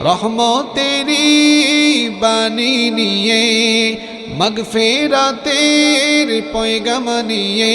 রহমতেরি বাণী নিয়ে মগফেরাতের পয়গাম নিয়ে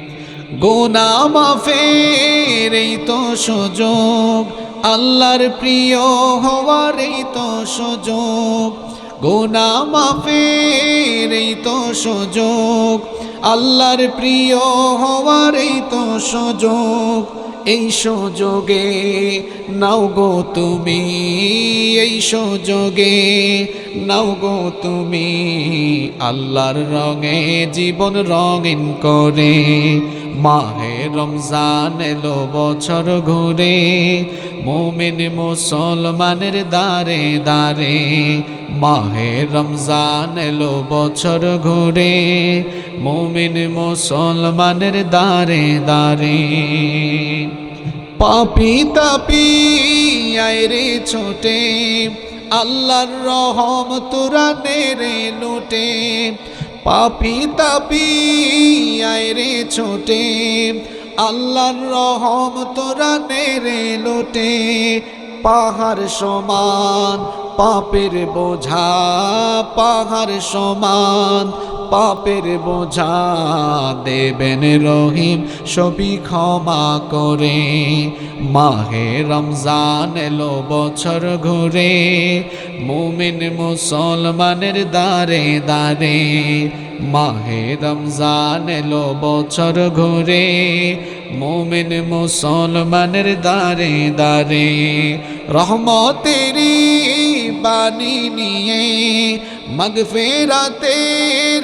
গোনা মাফের তো সুযোগ, আল্লাহর প্রিয় হওয়ার এই তো সুযোগ। গোনা মাফের এই তো সুযোগ, আল্লাহর প্রিয় হওয়ার এই তো সুযোগ। এই সুযোগে নাও গো তুমি, এই সুযোগে নাও গো তুমি, আল্লাহর রঙে জীবন রঙিন করে। মাহে রমজান এলো বছর ঘুরে, মোমিন মুসলমানের দারে দারে মাহে রমজান এলো বছর ঘুরে, মোমিন মুসলমানের দারে দারে পাপি তাপি আয়রে ছোটে, আল্লাহর রহম তোরা নেরে লুটে। পাপি তাপি আয়রে ছোটে আল্লাহর রহম তোরা নেরে লোটে। পাহাড় সমান পাপের বোঝা পাহাড় সমান পাপের বোঝা দেবেন রহিম, সবই ক্ষমা করে। মাহে রমজান এলো বছর ঘুরে, মুমিন মুসলমানের দারে দারে মাহে রমজান এলো বছর ঘুরে, মুমিন মুসলমানের দারে দারে রহমতেরি বাণী নিয়ে মগফেরাতের